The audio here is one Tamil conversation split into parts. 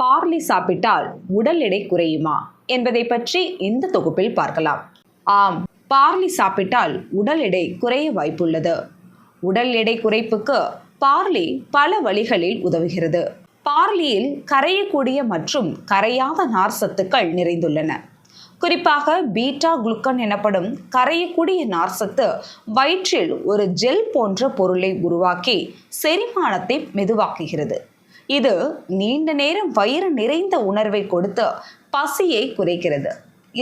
பார்லி சாப்பிட்டால் உடல் எடை குறையுமா என்பதை பற்றி இந்த தொகுப்பில் பார்க்கலாம். ஆம் பார்லி சாப்பிட்டால் உடல் எடை குறைய வாய்ப்புள்ளது. உடல் எடை குறைப்புக்கு பார்லி பல வழிகளில் உதவுகிறது. பார்லியில் கரையக்கூடிய மற்றும் கரையாத நார் சத்துக்கள் நிறைந்துள்ளன. குறிப்பாக பீட்டா குளுக்கன் எனப்படும் கரையக்கூடிய நார்சத்து வயிற்றில் ஒரு ஜெல் போன்ற பொருளை உருவாக்கி செரிமானத்தை மெதுவாக்குகிறது. இது நீண்ட நேரம் வயிறு நிறைந்த உணர்வை கொடுத்து பசியை குறைக்கிறது.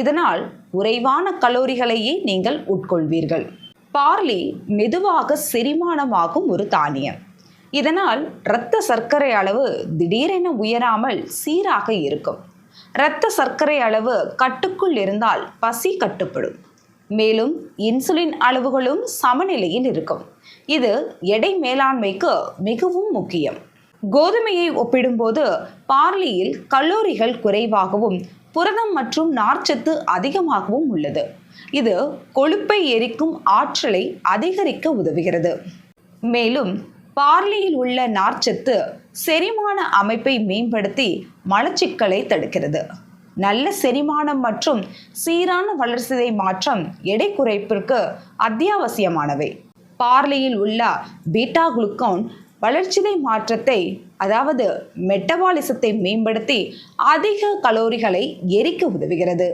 இதனால் குறைவான கலோரிகளையே நீங்கள் உட்கொள்வீர்கள். பார்லி மெதுவாக செரிமானமாகும் ஒரு தானியம். இதனால் இரத்த சர்க்கரை அளவு திடீரென உயராமல் சீராக இருக்கும். இரத்த சர்க்கரை அளவு கட்டுக்குள் இருந்தால் பசி கட்டுப்படும். மேலும் இன்சுலின் அளவுகளும் சமநிலையில் இருக்கும். இது எடை மேலாண்மைக்கு மிகவும் முக்கியம். கோதுமையை ஒப்பிடும்போது பார்லியில் கல்லூரிகள் குறைவாகவும் புரதம் மற்றும் நார்ச்சத்து அதிகமாகவும் உள்ளது. இது கொழுப்பை எரிக்கும் ஆற்றலை அதிகரிக்க உதவுகிறது. மேலும் பார்லியில் உள்ள நார்ச்சத்து செரிமான அமைப்பை மேம்படுத்தி மலச்சிக்கலை தடுக்கிறது. நல்ல செரிமானம் மற்றும் சீரான வளர்சிதை மாற்றம் எடை குறைப்பிற்கு அத்தியாவசியமானவை. பார்லியில் உள்ள பீட்டா குளுக்கோன் வளர்ச்சிதை மாற்றத்தை அதாவது மெட்டபாலிசத்தை மேம்படுத்தி அதிக கலோரிகளை எரிக்க உதவுகிறது.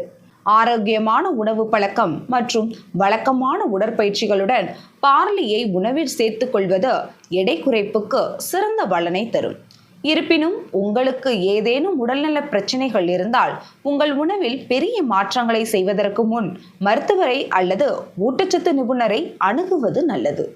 ஆரோக்கியமான உணவு பழக்கம் மற்றும் வழக்கமான உடற்பயிற்சிகளுடன் பார்லியை உணவில் சேர்த்துக் கொள்வது எடை குறைப்புக்கு சிறந்த பலனை தரும். இருப்பினும் உங்களுக்கு ஏதேனும் உடல்நல பிரச்சனைகள் இருந்தால் உங்கள் உணவில் பெரிய மாற்றங்களை செய்வதற்கு முன் மருத்துவரை அல்லது ஊட்டச்சத்து நிபுணரை அணுகுவது நல்லது.